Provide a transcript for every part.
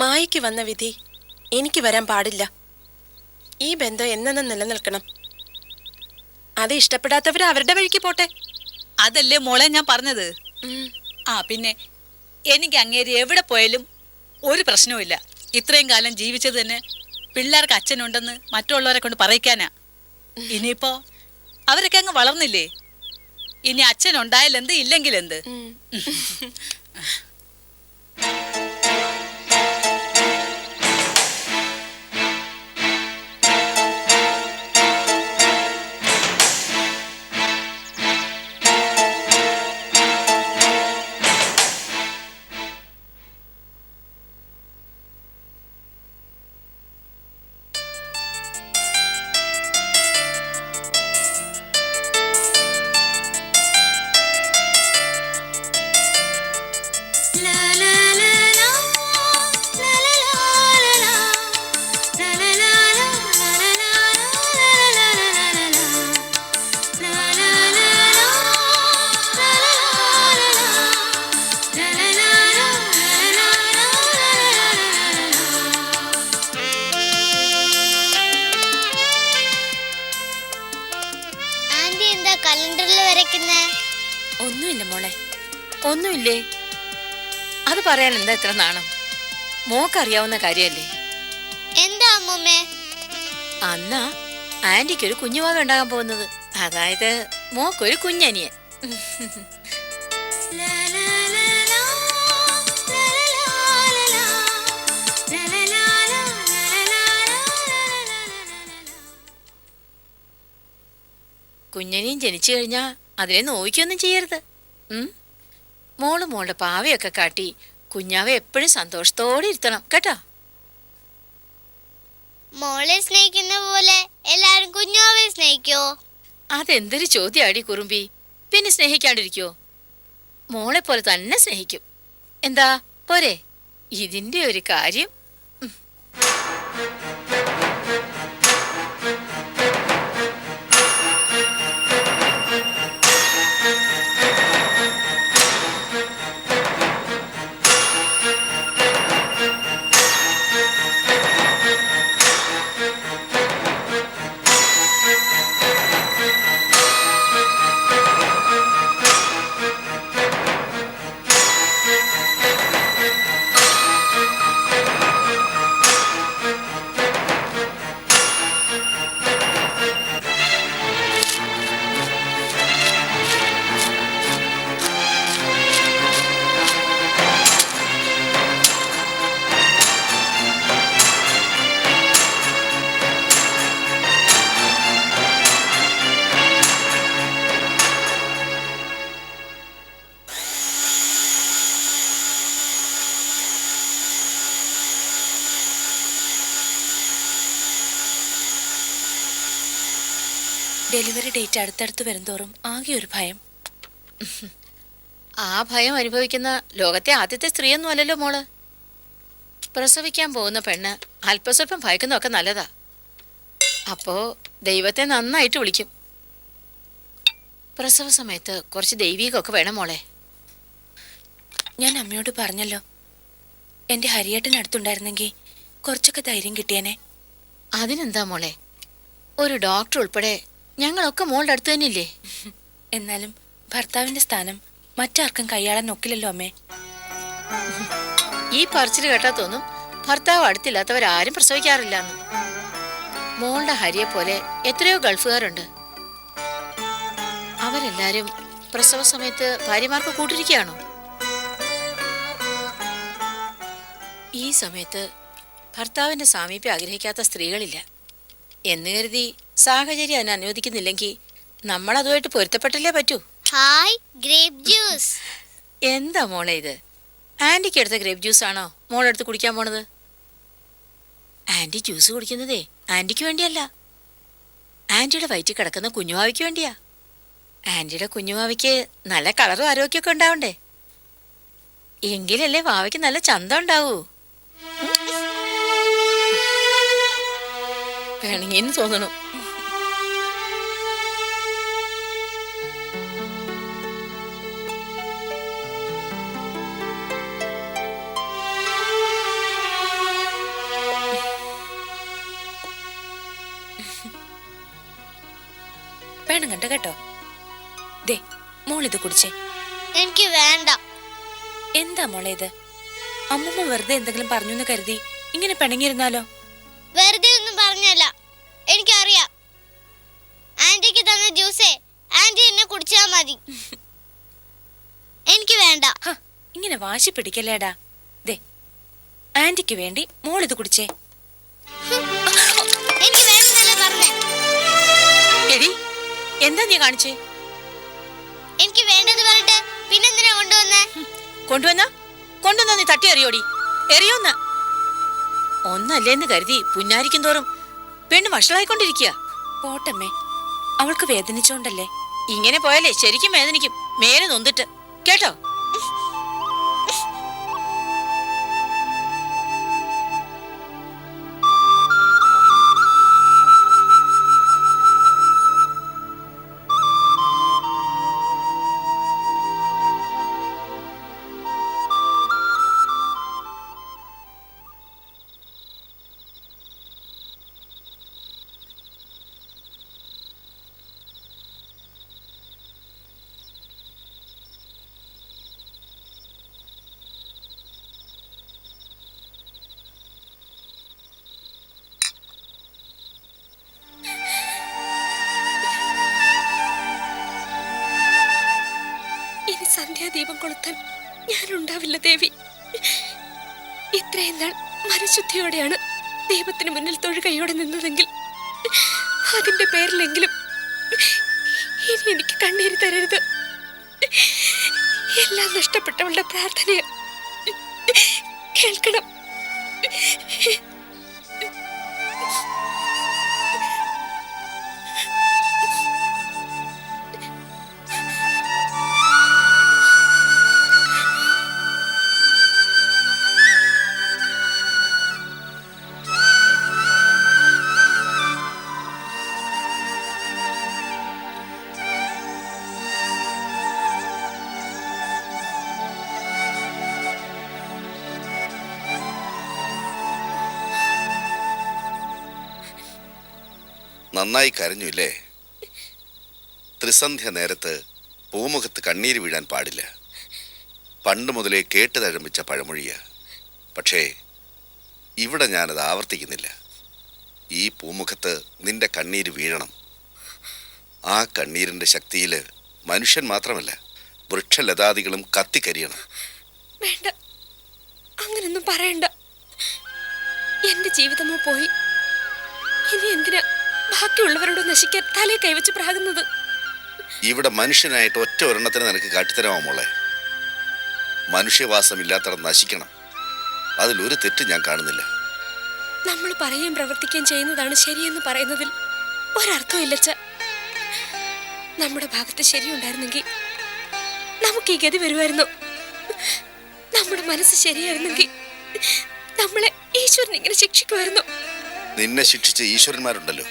മായയ്ക്ക് വന്ന വിധി എനിക്ക് വരാൻ പാടില്ല. ഈ ബന്ധം എന്നെന്നും നിലനിൽക്കണം. അത് ഇഷ്ടപ്പെടാത്തവർ അവരുടെ വഴിക്ക് പോട്ടെ. അതല്ലേ മോളെ ഞാൻ പറഞ്ഞത്? ആ പിന്നെ എനിക്ക് അങ്ങേര് എവിടെ പോയാലും ഒരു പ്രശ്നവുമില്ല ഇത്രയും കാലം ജീവിച്ചത് തന്നെ പിള്ളേർക്ക് അച്ഛനുണ്ടെന്ന് മറ്റുള്ളവരെ കൊണ്ട് പറയിക്കാനാ. ഇനിയിപ്പോ അവരൊക്കെ അങ്ങ് വളർന്നില്ലേ? ഇനി അച്ഛനുണ്ടായാലെന്ത് ഇല്ലെങ്കിലെന്ത്? കലണ്ടറിൽ വരയ്ക്കുന്നേ? ഒന്നുമില്ല മോളെ. ഒന്നുമില്ലേ? അത് പറയാൻ എന്താ ഇത്ര നാണം? മോക്കറിയാവുന്ന കാര്യമല്ലേ എന്താ അമ്മൂമ്മേ? അന്നാ ആന്റിക്ക് ഒരു കുഞ്ഞുവാവ ഉണ്ടാകാൻ പോകുന്നത്. അതായത് മോക്കൊരു കുഞ്ഞനിയൻ. കുഞ്ഞനിയും ജനിച്ചു കഴിഞ്ഞാ അതിനെ നോവിക്കൊന്നും ചെയ്യരുത്. ഉം? മോൾ മോളുടെ പാവയൊക്കെ കാട്ടി കുഞ്ഞാവെ എപ്പോഴും സന്തോഷത്തോടെ ഇരുത്തണം കേട്ടോ? മോളെ സ്നേഹിക്കുന്ന പോലെ എല്ലാരും കുഞ്ഞാവെ സ്നേഹിക്കോ? അതെന്തൊരു ചോദ്യാടി കുറുമ്പി. പിന്നെ സ്നേഹിക്കാണ്ടിരിക്കോ? മോളെ പോലെ തന്നെ സ്നേഹിക്കും. എന്താ? പോരെ. ഇതിന്റെ ഒരു കാര്യം ഡെലിവറി ഡേറ്റ് അടുത്തടുത്ത് വരുംതോറും ആകെ ഒരു ഭയം. ആ ഭയം അനുഭവിക്കുന്ന ലോകത്തെ ആദ്യത്തെ സ്ത്രീയൊന്നും അല്ലല്ലോ മോൾ. പ്രസവിക്കാൻ പോകുന്ന പെണ്ണ് അല്പസ്വല്പം ഭയക്കുന്നതൊക്കെ നല്ലതാ. അപ്പോ ദൈവത്തെ നന്നായിട്ട് വിളിക്കും. പ്രസവ സമയത്ത് കുറച്ച് ദൈവീകമൊക്കെ വേണം മോളെ. ഞാൻ അമ്മയോട് പറഞ്ഞല്ലോ. എന്റെ ഹരിയേട്ടനടുത്തുണ്ടായിരുന്നെങ്കിൽ കുറച്ചൊക്കെ ധൈര്യം കിട്ടിയേനെ. അതിനെന്താ മോളെ? ഒരു ഡോക്ടർ ഉൾപ്പെടെ ഞങ്ങളൊക്കെ മോളുടെ അടുത്ത് തന്നെയില്ലേ? എന്നാലും ഭർത്താവിന്റെ സ്ഥാനം മറ്റാർക്കും കൈയാളാൻ ഒക്കില്ലല്ലോ അമ്മേ. ഈ പറച്ചിൽ കേട്ടാ തോന്നും ഭർത്താവ് അടുത്തില്ലാത്തവരാരും പ്രസവിക്കാറില്ലെന്ന്. മോളുടെ ഹരിയെ പോലെ എത്രയോ ഗൾഫുകാരുണ്ട്. അവരെല്ലാരും പ്രസവ സമയത്ത് ഭാര്യമാർക്ക് കൂട്ടിരിക്കുകയാണോ? ഈ സമയത്ത് ഭർത്താവിന്റെ സാമീപ്യം ആഗ്രഹിക്കാത്ത സ്ത്രീകളില്ല എന്ന് കരുതി സാഹചര്യം അതിനെ അനുവദിക്കുന്നില്ലെങ്കിൽ നമ്മൾ അതുമായിട്ട് പൊരുത്തപ്പെട്ടല്ലേ പറ്റൂ? Hi grape juice. എന്താ മോളെ ഇത്? ആന്റിക്ക് എടുത്ത ഗ്രേപ്പ് ജ്യൂസ് ആണോ മോളെടുത്ത് കുടിക്കാൻ പോണത്? ആന്റി ജ്യൂസ് കുടിക്കുന്നതേ ആന്റിക്ക് വേണ്ടിയല്ല. ആന്റിയുടെ വയറ്റിൽ കിടക്കുന്ന കുഞ്ഞുമാവിക്ക് വേണ്ടിയാ. ആന്റിയുടെ കുഞ്ഞുമാവിക്ക് നല്ല കളറും ആരോഗ്യമൊക്കെ ഉണ്ടാവണ്ടേ? എങ്കിലല്ലേ വാവയ്ക്ക് നല്ല ചന്തം ഉണ്ടാവൂ. വേണമെങ്കിൽ തോന്നണു. കേട്ടോ. ദേ മോളിത് കുടിച്ചേ. എനിക്ക് വേണ്ട. എന്താ മോളെ ഇത്? അമ്മമ്മ വെറുതെ എന്തെങ്കിലും പറഞ്ഞു എന്ന് കരുതി ഇങ്ങനെ പിണങ്ങിയിരുന്നാലോ? വെറുതെ ഒന്നും പറഞ്ഞല്ല. എനിക്കറിയാം. ആന്റിക്ക് തന്ന ജ്യൂസേ ആന്റി എന്നെ കുടിച്ചാ മതി. എനിക്ക് വേണ്ട. ഹ, ഇങ്ങനെ വാശി പിടിക്കല്ലേടാ. ദേ ആന്റിക്ക് വേണ്ടി മോളിത് കുടിച്ചേ. എനിക്ക് വേണ്ടെന്നല്ല പറഞ്ഞേ. എടി എന്താ നീ കാണിച്ചേ? എനിക്ക് വേണ്ടത് പറഞ്ഞിട്ട് പിന്നെ എന്തിനാ കൊണ്ടുവന്ന? കൊണ്ടുവന്ന നീ തട്ടി എറിയോടി. എറിയോന്ന്. ഒന്നല്ലേന്ന് കരുതി പുന്നാരിക്കും തോറും പെണ്ണ് വഷളായിക്കൊണ്ടിരിക്കുക പോട്ടമ്മേ അവൾക്ക് വേദനിച്ചോണ്ടല്ലേ? ഇങ്ങനെ പോയാലേ ശരിക്കും വേദനിക്കും. മേലെ നൊന്നിട്ട് കേട്ടോ? സന്ധ്യാദീപം ഞാനുണ്ടാവില്ല ദേവി. ഇത്രയും നാൾ മനഃശുദ്ധിയോടെയാണ് ദൈവത്തിന് മുന്നിൽ തൊഴുകയോടെ നിന്നതെങ്കിൽ അതിന്റെ പേരിലെങ്കിലും ഇനി എനിക്ക് കണ്ണീര് തരരുത്. എല്ലാം നഷ്ടപ്പെട്ടവളുടെ പ്രാർത്ഥനയെ കേൾക്കണം. നന്നായി കരഞ്ഞു ഇല്ലേ? ത്രിസന്ധ്യ നേരത്ത് പൂമുഖത്ത് കണ്ണീര് വീഴാൻ പാടില്ല. പണ്ട് മുതലേ കേട്ട് തഴമ്പിച്ച പഴമൊഴിയ. പക്ഷേ ഇവിടെ ഞാനത് ആവർത്തിക്കുന്നില്ല. ഈ പൂമുഖത്ത് നിന്റെ കണ്ണീര് വീഴണം. ആ കണ്ണീരിന്റെ ശക്തിയിൽ മനുഷ്യൻ മാത്രമല്ല വൃക്ഷലതാദികളും കത്തിക്കരിയണം. വേണ്ട. അങ്ങനൊന്നും പറയണ്ട. എന്റെ ജീവിതമോ പോയി? ഇനി എന്തിനാ ബാക്കിയുള്ളവരോട് നശിക്കാൻ തലേ കൈവച്ച് പ്രാകുന്നത്. ഇവിടെ മനുഷ്യനായിട്ട് ഒറ്റ ഒരെണ്ണത്തിന് നിനക്ക് കാട്ടിത്തരാമോ മോളെ? മനുഷ്യവാസമില്ലാത്തടം നശിക്കണം. അതിലൊരു തെറ്റ് ഞാൻ കാണുന്നില്ല. നമ്മൾ പറയുകയും പ്രവർത്തിക്കുകയും ചെയ്യുന്നതാണ് ശരിയെന്ന് പറയുന്നതിൽ ഒരർത്ഥമില്ലച്ച നമ്മുടെ ഭാഗത്ത് ശരിയുണ്ടായിരുന്നെങ്കിൽ നമുക്ക് ഈ ഗതി വരുമായിരുന്നു. നമ്മുടെ മനസ്സ് ശരിയായിരുന്നെങ്കിൽ നമ്മളെ ഈശ്വരൻ ഇങ്ങനെ ശിക്ഷിക്കുമായിരുന്നു. നിന്നെ ശിക്ഷിച്ച ഈശ്വരന്മാരുണ്ടല്ലോ.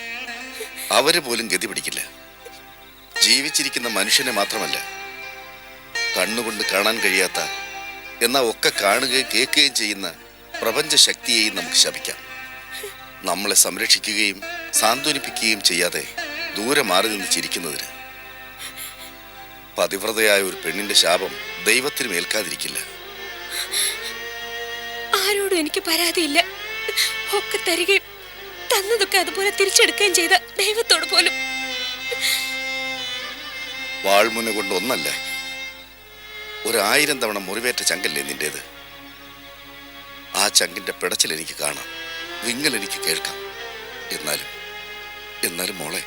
അവർ പോലും ഗതി പിടിക്കില്ല. ജീവിച്ചിരിക്കുന്ന മനുഷ്യനെ മാത്രമല്ല കണ്ണുകൊണ്ട് കാണാൻ കഴിയാത്ത എന്നാ ഒക്കെ കാണുകയും കേൾക്കുകയും ചെയ്യുന്ന പ്രപഞ്ച ശക്തിയെയും നമുക്ക് ശപിക്കാം. നമ്മളെ സംരക്ഷിക്കുകയും സാന്ത്വനിപ്പിക്കുകയും ചെയ്യാതെ ദൂരെ മാറി നിന്ന് ചിരിക്കുന്നതിന്. പതിവ്രതയായ ഒരു പെണ്ണിന്റെ ശാപം ദൈവത്തിനും ഏൽക്കാതിരിക്കില്ല. ആരോടും എനിക്ക് പരാതിയില്ല. ഒക്കെ തരികയും തന്നതൊക്കെ അതുപോലെ തിരിച്ചെടുക്കുകയും ചെയ്ത ദൈവത്തോട് പോലും. വാൾമുന കൊണ്ട് ഒന്നല്ല ഒരായിരം തവണ മുറിവേറ്റ ചങ്കല്ലേ നിന്റേത്? ആ ചങ്കിന്റെ പിടച്ചിൽ എനിക്ക് കാണാം വിങ്ങൽ എനിക്ക് കേൾക്കാം. എന്നാലും എന്നാലും മോളെ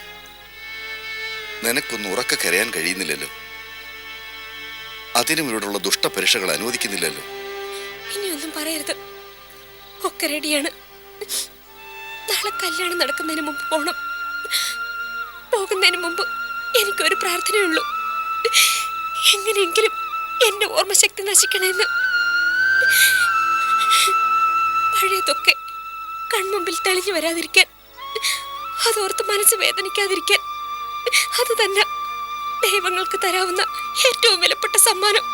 നിനക്കൊന്ന് ഉറക്ക കരയാൻ കഴിയുന്നില്ലല്ലോ. അതിനും ഇവിടുള്ള ദുഷ്ടപരീക്ഷകൾ അനുവദിക്കുന്നില്ലല്ലോ. ഇനിയൊന്നും പറയരുത്. ഒക്കെ റെഡിയാണ് നാളെ കല്യാണം നടക്കുന്നതിന് മുമ്പ് പോണം. പോകുന്നതിന് മുമ്പ് എനിക്കൊരു പ്രാർത്ഥനയുള്ളൂ. എങ്ങനെയെങ്കിലും എന്റെ ഓർമ്മശക്തി നശിക്കണമെന്ന് പഴയതൊക്കെ കൺമുമ്പിൽ തെളിഞ്ഞു വരാതിരിക്കാൻ അതോർത്ത് മനസ്സ് വേദനിക്കാതിരിക്കാൻ അത് തന്നെ ദൈവങ്ങൾക്ക് തരാവുന്ന ഏറ്റവും വിലപ്പെട്ട സമ്മാനം.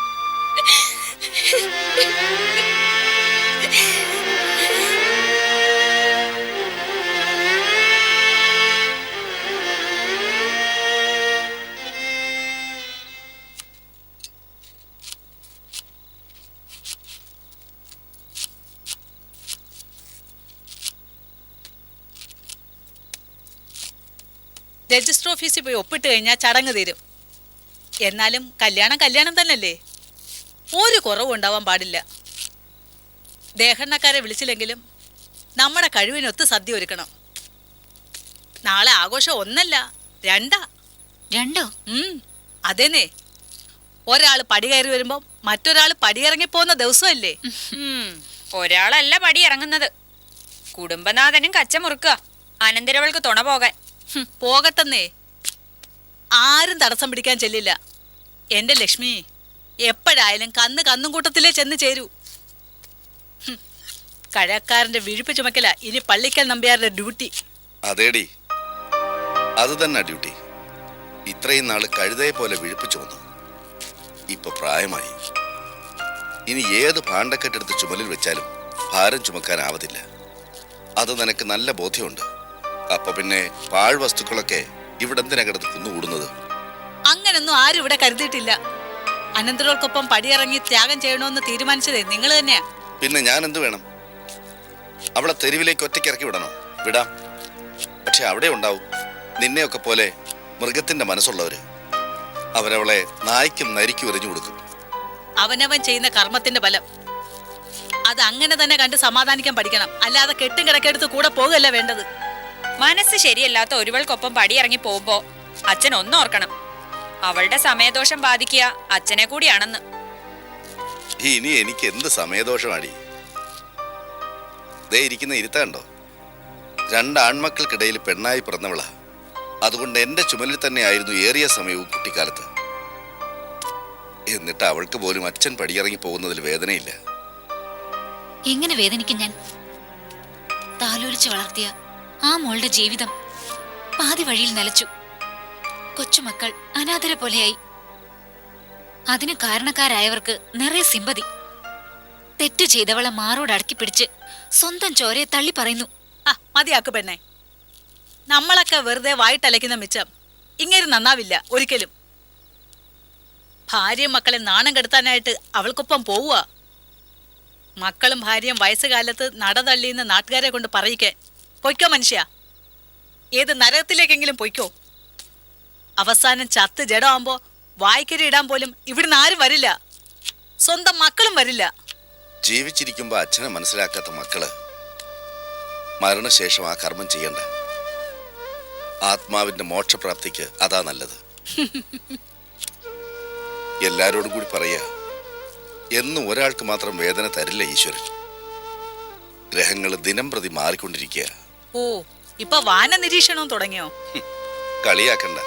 രജിസ്റ്റർ ഓഫീസിൽ പോയി ഒപ്പിട്ട് കഴിഞ്ഞാൽ ചടങ്ങ് തീരും. എന്നാലും കല്യാണം കല്യാണം തന്നെയല്ലേ ഒരു കുറവും ഉണ്ടാവാൻ പാടില്ല. ദേഹണ്ണക്കാരെ വിളിച്ചില്ലെങ്കിലും നമ്മുടെ കഴിവിനൊത്ത് സദ്യ ഒരുക്കണം. നാളെ ആഘോഷം ഒന്നല്ല രണ്ടാ. രണ്ടോ? അതേനെ ഒരാൾ പടി കയറി വരുമ്പോൾ മറ്റൊരാൾ പടിയിറങ്ങി പോകുന്ന ദിവസമല്ലേ? ഒരാളല്ല പടി ഇറങ്ങുന്നത്. കുടുംബനാഥനും കച്ച മുറുക്കുക അനന്തരവൾക്ക് തുണ പോകാൻ. പോകട്ടെന്നേ. ആരും തടസ്സം പിടിക്കാൻ ചെല്ലില്ല. എന്റെ ലക്ഷ്മി എപ്പോഴായാലും കന്ന് കന്നും കൂട്ടത്തിലേ ചെന്ന് ചേരൂ. കഴക്കാരന്റെ വിഴുപ്പ് ചുമക്കല ഇനി പള്ളിക്കൽ നമ്പ്യാരുടെ ഡ്യൂട്ടി. അതേടി. അത് തന്നെ ഡ്യൂട്ടി. ഇത്രയും നാൾ കഴുതയെ പോലെ വിഴുപ്പ് ചുമന്നു. ഇപ്പൊ പ്രായമായി. ഇനി ഏത് ഭാണ്ഡക്കെട്ടെടുത്ത് ചുമലിൽ വെച്ചാലും ഭാരം ചുമക്കാനാവതില്ല. അത് നിനക്ക് നല്ല ബോധ്യമുണ്ട്. അപ്പൊ പിന്നെ പാഴ് വസ്തുക്കളൊക്കെ ഇവിടെ എന്തിനാ കിടന്ന് കുന്നുകൂടുന്നത് അങ്ങനൊന്നും ആരും ഇവിടെ കരുതിയിട്ടില്ല. അനന്തരോൾക്കൊപ്പം പടിയിറങ്ങി ത്യാഗം ചെയ്യണമെന്ന് തീരുമാനിച്ചതേ നിങ്ങൾ തന്നെയാ. പിന്നെ ഞാൻ എന്ത് വേണം? അവളെ തെരുവിലേക്ക് ഒറ്റയ്ക്ക് ഇറക്കി വിടണോ? വിടാം. പക്ഷെ അവിടെ ഉണ്ടാവും. നിന്നെയൊക്കെ പോലെ മൃഗത്തിന്റെ മനസ്സുള്ളവര്. അവരവളെ നായ്ക്കും നരിക്കും എറിഞ്ഞു കൊടുക്കും. അവനവൻ ചെയ്യുന്ന കർമ്മത്തിന്റെ ഫലം. അത് അങ്ങനെ തന്നെ കണ്ട് സമാധാനിക്കാൻ പഠിക്കണം. അല്ലാതെ കെട്ടും കിടക്കെടുത്ത് കൂടെ പോകുകയല്ല വേണ്ടത്. മനസ്സ് ശരിയല്ലാത്ത ഒരുവൾക്കൊപ്പം പടിയിറങ്ങി ഇറങ്ങി പോകുമ്പോ അച്ഛൻ ഒന്നോർക്കണം അവളുടെ സമയദോഷം ബാധിക്കുക അച്ഛനെ കൂടിയാണെന്ന്. ഇനി എനിക്ക് എന്ത് സമയദോഷമാടി? ദേ ഇരിക്കുന്ന ഇരുത്താണ്ടോ രണ്ട് ആൺമക്കൾക്കിടയിൽ പെണ്ണായി പിറന്നവളാ. അതുകൊണ്ട് എന്റെ ചുമലിൽ തന്നെയായിരുന്നു ഏറിയ സമയവും കുട്ടിക്കാലത്ത്. എന്നിട്ട് അവൾക്ക് പോലും അച്ഛൻ പടിയിറങ്ങി പോകുന്നതിൽ വേദനയില്ല. എങ്ങനെ വേദനിക്കും ഞാൻ? താലോലിച്ച് വളർത്തിയ ആ മോളുടെ ജീവിതം പാതി വഴിയിൽ നിലച്ചു. കൊച്ചുമക്കൾ അനാഥര പോലെയായി. അതിന് കാരണക്കാരായവർക്ക് നിറയെ സിമ്പതി. തെറ്റ് ചെയ്തവളെ മാറോട് അടക്കി പിടിച്ച് സ്വന്തം ചോരയെ തള്ളി പറയുന്നു ആ മതിയാക്കു പെണ്ണെ. നമ്മളൊക്കെ വെറുതെ വായിട്ടലയ്ക്കുന്ന മിച്ചം. ഇങ്ങനെ നന്നാവില്ല ഒരിക്കലും. ഭാര്യയും മക്കളെ നാണം കെടുത്താനായിട്ട് അവൾക്കൊപ്പം പോവുക. മക്കളും ഭാര്യയും വയസ്സുകാലത്ത് നടതള്ളിയെന്ന് നാട്ടുകാരെ കൊണ്ട് പറയിക്കാൻ പൊയ്ക്കോ മനുഷ്യ. ഏത് നരകത്തിലേക്കെങ്കിലും പൊയ്ക്കോ. അവസാനം ചത്ത് ജഡമാകുമ്പോ വായിക്കരി ഇടാൻ പോലും ഇവിടുന്ന് ആരും വരില്ല. സ്വന്തം മക്കളും വരില്ല. ജീവിച്ചിരിക്കുമ്പോ അച്ഛനെ മനസ്സിലാക്കാത്ത മക്കൾ മരണശേഷം ആ കർമ്മം ചെയ്യണ്ട. ആത്മാവിന്റെ മോക്ഷപ്രാപ്തിക്ക് അതാ നല്ലത്. എല്ലാരോടും കൂടി പറയ എന്നും ഒരാൾക്ക് മാത്രം വേദന തരില്ല ഈശ്വരൻ. ഗ്രഹങ്ങൾ ദിനം പ്രതി മാറിക്കൊണ്ടിരിക്കുക ഓ ഇപ്പൊ വാന നിരീക്ഷണവും തുടങ്ങിയോ? കളിയാക്കണ്ട.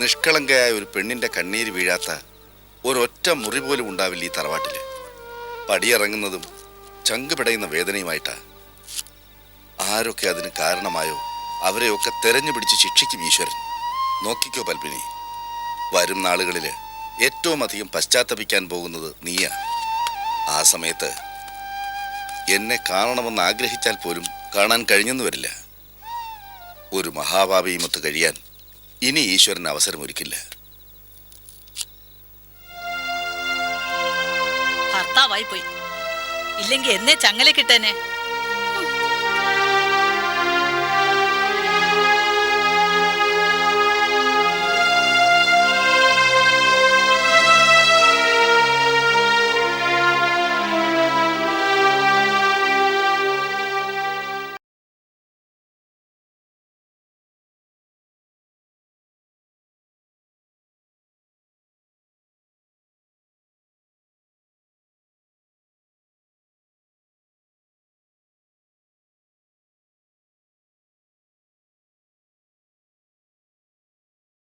നിഷ്കളങ്കയായ ഒരു പെണ്ണിന്റെ കണ്ണീര് വീഴാത്ത ഒരൊറ്റ മുറി പോലും ഉണ്ടാവില്ല ഈ തറവാട്ടിൽ. പടിയിറങ്ങുന്നതും ചങ്ക് പിടയുന്ന വേദനയുമായിട്ടാ. ആരൊക്കെ അതിന് കാരണമായോ അവരെയൊക്കെ തെരഞ്ഞു പിടിച്ച് ശിക്ഷിക്കും ഈശ്വരൻ. നോക്കിക്കോ പൽപിനി വരും നാളുകളിൽ ഏറ്റവും അധികം പശ്ചാത്തപിക്കാൻ പോകുന്നത് നീയാ. ആ സമയത്ത് എന്നെ കാണണമെന്ന് ആഗ്രഹിച്ചാൽ പോലും കാണാൻ കഴിഞ്ഞെന്ന് വരില്ല. ഒരു മഹാഭാവിയുമൊത്ത് കഴിയാൻ ഇനി ഈശ്വരൻ അവസരമൊരുക്കില്ല. ഭർത്താവായി പോയി ഇല്ലെങ്കിൽ എന്നെ ചങ്ങല കിട്ടേനെ.